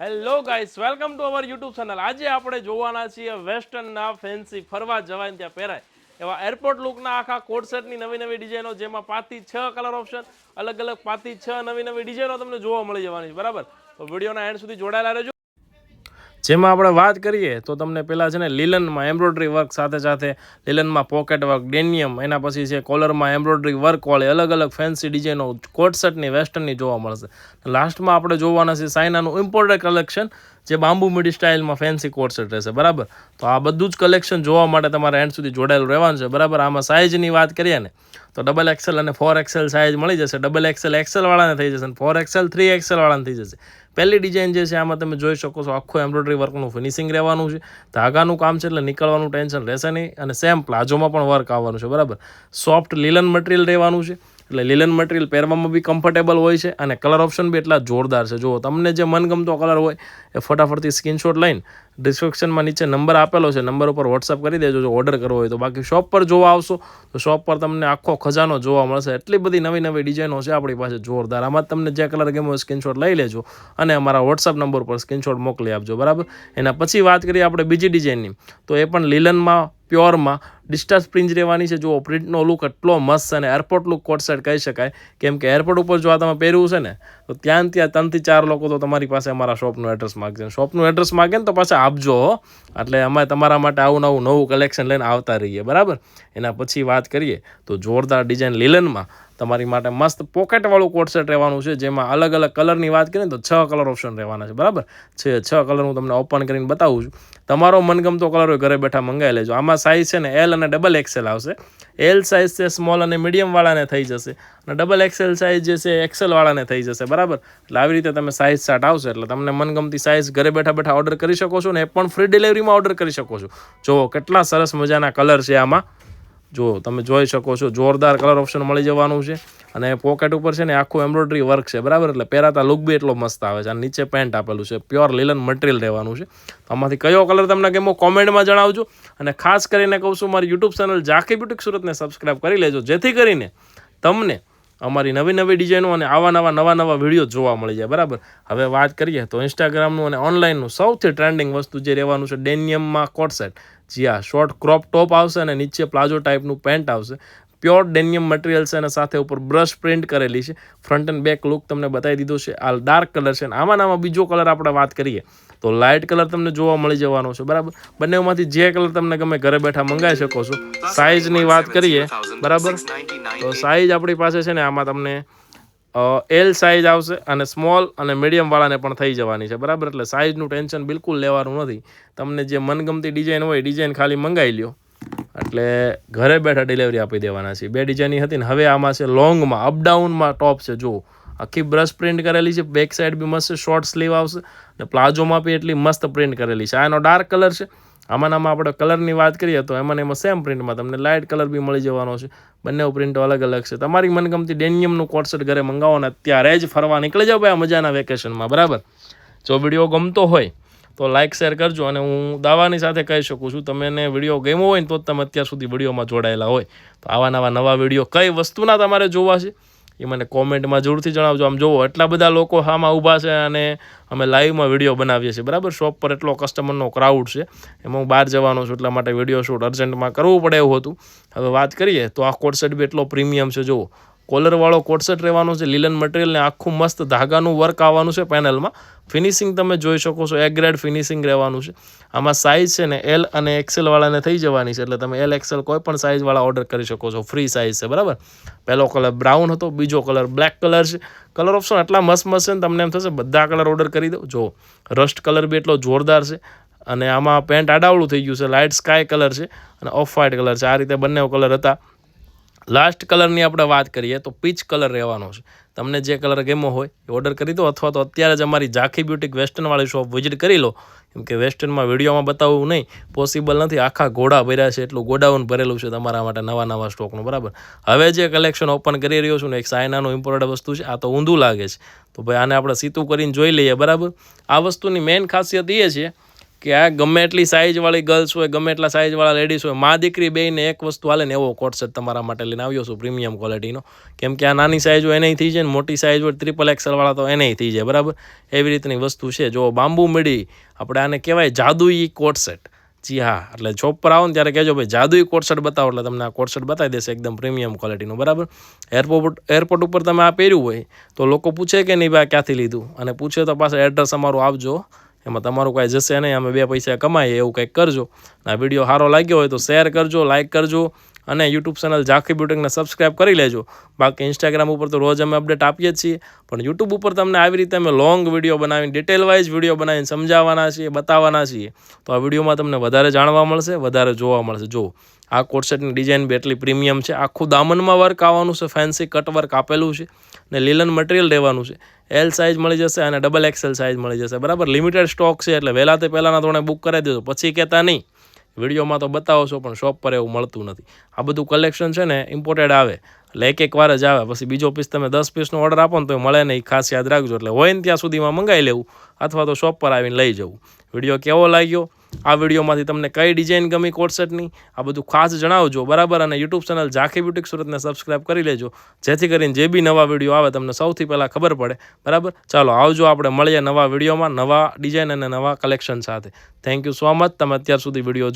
Hello guys welcome to our YouTube channel આજે આપણે જોવાના છીએ વેસ્ટર્નના ફેન્સી ફરવા જવાય ત્યાં પહેરાય. એવા એરપોર્ટ લુકના આખા કોટ સેટની નવી નવી ડિઝાઇનો જેમાં પાંચથી છ કલર ઓપ્શન અલગ અલગ પાંચથી છ નવી નવી ડિઝાઇનો તમને જોવા મળી જવાની છે. બરાબર? તો વિડીયોના એન્ડ સુધી જોડાયેલા રહેજો. જેમાં આપણે વાત કરીએ તો તમને પહેલાં છે ને લીલનમાં એમ્બ્રોઇડરી વર્ક સાથે સાથે લીલનમાં પોકેટ વર્ક, ડેનિયમ, એના પછી છે કોલરમાં એમ્બ્રોઇડરી વર્કવાળી અલગ અલગ ફેન્સી ડિઝાઇનો કોટ સેટની, વેસ્ટર્નની જોવા મળશે. લાસ્ટમાં આપણે જોવાના છે સાઇનાનું ઇમ્પોર્ટેડ કલેક્શન જે બાંબુ મિડી સ્ટાઇલમાં ફેન્સી કોટ સેટ રહેશે, બરાબર? તો આ બધું જ કલેક્શન જોવા માટે તમારે એન્ડ સુધી જોડાયેલું રહેવાનું છે, બરાબર? આમાં સાઇઝની વાત કરીએ ને, તો ડબલ એક્સેલ અને ફોર એક્સેલ સાઇઝ મળી જશે. ડબલ એક્સેલ એક્સેલવાળાને થઈ જશે અને ફોર એક્સેલ થ્રી એક્સેલવાળાને થઈ જશે. પહેલી ડિઝાઇન જે છે, આમાં તમે જોઈ શકો છો, આખું એમ્બ્રોઇડરી વર્કનું ફિનિશિંગ રહેવાનું છે. ધાગાનું કામ છે એટલે નીકળવાનું ટેન્શન રહેશે નહીં. અને સેમ પ્લાઝોમાં પણ વર્ક આવવાનું છે, બરાબર? સોફ્ટ લીલન મટીરિયલ રહેવાનું છે. એટલે લીલન મટીરિયલ પહેરવામાં બી કમ્ફર્ટેબલ હોય છે અને કલર ઓપ્શન બી એટલા જોરદાર છે. જો તમને જે મનગમતો કલર હોય એ ફટાફટથી સ્ક્રીનશોટ લઈને ડિસ્ક્રિપ્શનમાં નીચે નંબર આપેલો છે. નંબર ઉપર વોટ્સઅપ કરી દેજો. જો ઓર્ડર કરવો હોય તો બાકી શોપ પર જોવા આવશો તો શોપ પર તમને આખો ખજાનો જોવા મળશે. એટલી બધી નવી નવી ડિઝાઇનો છે આપણી પાસે જોરદાર. આમાં તમને જે કલર ગમ્યો સ્ક્રીનશોટ લઈ લેજો અને અમારા વોટ્સઅપ નંબર પર સ્ક્રીનશોટ મોકલી આપજો. બરાબર? એના પછી વાત કરીએ આપણે બીજી ડિઝાઇનની તો એ પણ લીલનમાં પ્યોરમાં ડિસ્ચાર્જ પ્રિન્જ રહેવાની છે. જુઓ પ્રિન્ટનો લુક એટલો મસ્ત અને એરપોર્ટ લુક કોટસેટ કહી શકાય, કેમ કે એરપોર્ટ ઉપર જો આ તમે પહેર્યું છે ને, તો ત્યાં ત્યાં ત્રણથી ચાર લોકો તો તમારી પાસે અમારા શોપનું એડ્રેસ માગશે. શોપનું એડ્રેસ માગે ને તો પાછા આપજો એટલે અમે તમારા માટે આવું નવું નવું કલેક્શન લઈને આવતા રહીએ. બરાબર? એના પછી વાત કરીએ. તો જોરદાર ડિઝાઇન લીલનમાં તમારી માટે મસ્ત પોકેટવાળું કોટ સેટ રહેવાનું છે, જેમાં અલગ અલગ કલરની વાત કરીએ તો છ કલર ઓપ્શન રહેવાના છે, બરાબર? છે છ કલર હું તમને ઓપન કરીને બતાવું છું. તમારો મનગમતો કલર હોય ઘરે બેઠા મંગાવી લેજો. આમાં સાઇઝ છે ને એલ અને ડબલ એક્સેલ આવશે. એલ સાઇઝ છે સ્મોલ અને મીડિયમવાળાને થઈ જશે અને ડબલ એક્સેલ સાઇઝ જે છે એક્સેલ વાળાને થઈ જશે, બરાબર? એટલે આવી રીતે તમે સાઇઝ સાટ આવશે, એટલે તમને મનગમતી સાઇઝ ઘરે બેઠા બેઠા ઓર્ડર કરી શકો છો ને એ પણ ફ્રી ડિલિવરીમાં ઓર્ડર કરી શકો છો. જુઓ કેટલા સરસ મજાના કલર છે આમાં. જો તમે જોઈ શકો છો, જોરદાર કલર ઓપ્શન મળી જવાનું છે. અને પોકેટ ઉપર છે ને આખું એમ્બ્રોઇડરી વર્ક છે, બરાબર? એટલે પહેરાતા લુક બી એટલો મસ્ત આવે છે. અને નીચે પેન્ટ આપેલું છે પ્યોર લીલન મટીરિયલ રહેવાનું છે. આમાંથી કયો કલર તમને ગમો કોમેન્ટમાં જણાવજો. અને ખાસ કરીને કહું છું, મારી યુટ્યુબ ચેનલ ઝાંકી બ્યુટિક સુરતને સબસ્ક્રાઈબ કરી લેજો. જેથી કરીને તમને અમારી નવી નવી ડિઝાઇનો અને આવા નવા નવા નવા વીડિયો જોવા મળી જાય, બરાબર? હવે વાત કરીએ તો ઇન્સ્ટાગ્રામનું અને ઓનલાઈનનું સૌથી ટ્રેન્ડિંગ વસ્તુ જે રહેવાનું છે, ડેનિયમમાં કોટસેટ જી હા શોર્ટ ક્રોપ ટોપ આવશે અને નીચે પ્લાઝો ટાઈપનું પેન્ટ આવશે. પ્યોર ડેનિયમ મટીરિયલ છે અને સાથે ઉપર બ્રશ પ્રિન્ટ કરેલી છે. ફ્રન્ટ એન્ડ બેક લુક તમને બતાવી દીધો છે. આ ડાર્ક કલર છે અને આમાં આમાં બીજો કલર આપણે વાત કરીએ તો લાઇટ કલર તમને જોવા મળી જવાનો છે. બરાબર? બંનેમાંથી જે કલર તમને ગમે ઘરે બેઠા મંગાવી શકો છો. સાઇઝની વાત કરીએ, બરાબર? તો સાઇઝ આપણી પાસે છે ને આમાં તમને એલ સાઇઝ આવશે અને સ્મોલ અને મીડિયમ વાળાને પણ થઈ જવાની છે. બરાબર? એટલે સાઇઝનું ટેન્શન બિલકુલ લેવાનું નથી. તમને જે મનગમતી ડિઝાઇન હોય ડિઝાઇન ખાલી મંગાવી લ્યો. એટલે ઘરે બેઠા ડિલિવરી આપી દેવાના છે. બે ડિઝાઇનની હતી ને હવે આમાં છે લોંગમાં અપડાઉનમાં ટોપ છે. જુઓ, આખી બ્રશ પ્રિન્ટ કરેલી છે બેક સાઈડ બી મસ્ત શોર્ટ સ્લીવ આવશે અને પ્લાઝોમાં બી એટલી મસ્ત પ્રિન્ટ કરેલી છે. આ એનો ડાર્ક કલર છે. આમાં આમાં આપણે કલરની વાત કરીએ તો એમાં એમાં સેમ પ્રિન્ટમાં તમને લાઇટ કલર બી મળી જવાનો છે. બંને પ્રિન્ટો અલગ અલગ છે. તમારી મનગમતી ડેનિયમનું કોટસેટ ઘરે મંગાવો ને અત્યારે જ ફરવા નીકળી જાઓ ભાઈ મજાના વેકેશનમાં બરાબર? જો વીડિયો ગમતો હોય તો લાઇક શેર કરજો અને હું દાવાની સાથે કહી શકું છું તમને વીડિયો ગમ્યો હોય ને તો જ તમે અત્યાર સુધી વિડીયોમાં જોડાયેલા હોય. તો આવા નવા નવા વીડિયો કઈ વસ્તુના તમારે જોવા છે, એ મને કોમેન્ટમાં જરૂરથી જણાવજો. આમ જોવો એટલા બધા લોકો હામાં ઊભા છે અને અમે લાઈવમાં વીડિયો બનાવીએ છીએ, બરાબર? શોપ પર એટલો કસ્ટમરનો ક્રાઉડ છે, એમાં હું બહાર જવાનો છું, એટલા માટે વીડિયો શૂટ અર્જન્ટમાં કરવું પડે એવું હતું. હવે વાત કરીએ તો આ કોટસેટ બી એટલો પ્રીમિયમ છે જુઓ કોલરવાળો કોટસેટ રહેવાનો છે, લીલન મટીરિયલને આખું મસ્ત ધાગાનું વર્ક આવવાનું છે પેનલમાં ફિનિશિંગ તમે જોઈ શકો છો એ ગ્રેડ ફિનિશિંગ રહેવાનું છે. આમાં સાઇઝ છે ને એલ અને એક્સેલવાળાને થઈ જવાની છે, એટલે તમે એલ એક્સેલ કોઈ પણ સાઇઝવાળા ઓર્ડર કરી શકો છો. ફ્રી સાઇઝ છે, બરાબર? પહેલો કલર બ્રાઉન હતો, બીજો કલર બ્લેક કલર છે. કલર ઓપ્શન એટલા મસ્ત મસ્ત છે ને તમને એમ થશે, બધા કલર ઓર્ડર કરી દો જો રસ્ટ કલર બી એટલો જોરદાર છે. અને આમાં પેન્ટ આડાવળું થઈ ગયું છે લાઇટ સ્કાય કલર છે અને ઓફ વ્હાઇટ કલર છે. આ રીતે બંને કલર હતા. લાસ્ટ કલરની આપણે વાત કરીએ તો પીચ કલર રહેવાનો છે. તમને જે કલર ગમ્યો હોય એ ઓર્ડર કરી દો અથવા તો અત્યારે જ અમારી ઝાંખી બ્યુટિક વેસ્ટર્નવાળી શોપ વિઝિટ કરી લો. કેમ કે વેસ્ટર્નમાં વિડીયોમાં બતાવવું નહીં પોસિબલ નથી. આખા ઘોડા ભર્યા છે, એટલું ગોડાઉન ભરેલું છે તમારા માટે નવા નવા સ્ટોકનું બરાબર? હવે જે કલેક્શન ઓપન કરી રહ્યો છું ને, એક સાયનાનું ઇમ્પોર્ટન્ટ વસ્તુ છે, આ તો ઊંધું લાગે છે. તો ભાઈ આને આપણે સીતું કરીને જોઈ લઈએ, બરાબર? આ વસ્તુની મેઇન ખાસિયત એ છે કે આ ગમે એટલી સાઇઝવાળી ગર્લ્સ હોય, ગમે એટલા સાઇઝવાળા લેડીઝ હોય, મા દીકરી બેને એક વસ્તુ હાલે ને એવો કોટ સેટ તમારા માટે લઈને આવ્યો છું પ્રીમિયમ ક્વોલિટીનો કેમ કે આ નાની સાઇઝ હોય એનેય થઈ જાય ને મોટી સાઇઝ હોય ટ્રિપલ એક્સલવાળા તો એનેય થઈ જાય, બરાબર? એવી રીતની વસ્તુ છે. જો બાંબુ મળી આપણે આને કહેવાય જાદુઈ કોટ સેટ જી હા, એટલે જોબ પર આવો ને ત્યારે કહેજો ભાઈ, જાદુઈ કોટસેટ બતાવો, એટલે તમને આ કોટસેટ બતાવી દેશે એકદમ પ્રીમિયમ ક્વોલિટીનું બરાબર? એરપોર્ટ એરપોર્ટ ઉપર તમે આ પહેર્યું હોય, તો લોકો પૂછે કે નહીં, ભાઈ ક્યાંથી લીધું? અને પૂછે તો પાછળ એડ્રેસ અમારું આપજો. એમાં તમારું કાંઈ જશે નહીં, અમે બે પૈસા કમાઈએ, એવું કંઈક કરજો. આ વીડિયો સારો લાગ્યો હોય તો શેર કરજો લાઇક કરજો. અને યુટ્યુબ ચેનલ ઝાંખી બ્યુટિકને સબસ્ક્રાઇબ કરી લેજો. બાકી ઇન્સ્ટાગ્રામ ઉપર તો રોજ અમે અપડેટ આપીએ જ છીએ, પણ યુટ્યુબ ઉપર તમને આવી રીતે અમે લોંગ વીડિયો બનાવીને ડિટેલ વાઇઝ વીડિયો બનાવીને સમજાવવાના છીએ, બતાવવાના છીએ. તો આ વિડીયોમાં તમને વધારે જાણવા મળશે, વધારે જોવા મળશે. જો, આ કોટસેટની ડિઝાઇન બી એટલી પ્રીમિયમ છે. આખું દામનમાં વર્ક આવવાનું છે ફેન્સી કટ વર્ક આપેલું છે, ને લીલન મટીરિયલ રહેવાનું છે. એલ સાઇઝ મળી જશે અને ડબલ એક્સેલ સાઇઝ મળી જશે. બરાબર? લિમિટેડ સ્ટોક છે, એટલે વહેલા તે પહેલાંના ધોરણે બુક કરાવી દેજો. પછી કહેતા નહીં. વિડીયોમાં તો બતાવો છો, પણ શોપ પર એવું મળતું નથી. આ બધું કલેક્શન છે ને ઇમ્પોર્ટેડ આવે. એટલે એક એક વાર જ આવે. પછી બીજો પીસ તમે દસ પીસનો ઓર્ડર આપો ને તો મળે નહીં. ખાસ યાદ રાખજો. એટલે હોય ને ત્યાં સુધીમાં મંગાવી લેવું. અથવા તો શોપ પર આવીને લઈ જવું. વીડિયો કેવો લાગ્યો? આ વિડીયોમાંથી તમને કઈ ડિઝાઇન ગમી કોટસેટની આ બધું ખાસ જણાવજો. બરાબર? અને યુટ્યુબ ચેનલ ઝાંખી બ્યુટિક સુરતને સબસ્ક્રાઇબ કરી લેજો. જેથી કરીને જે બી નવા વીડિયો આવે, તમને સૌથી પહેલાં ખબર પડે. બરાબર? ચાલો, આવજો આપણે મળીએ નવા વિડીયોમાં, નવા ડિઝાઇન અને નવા કલેક્શન સાથે. થેન્ક યુ સો મચ તમે અત્યાર સુધી વીડિયો જો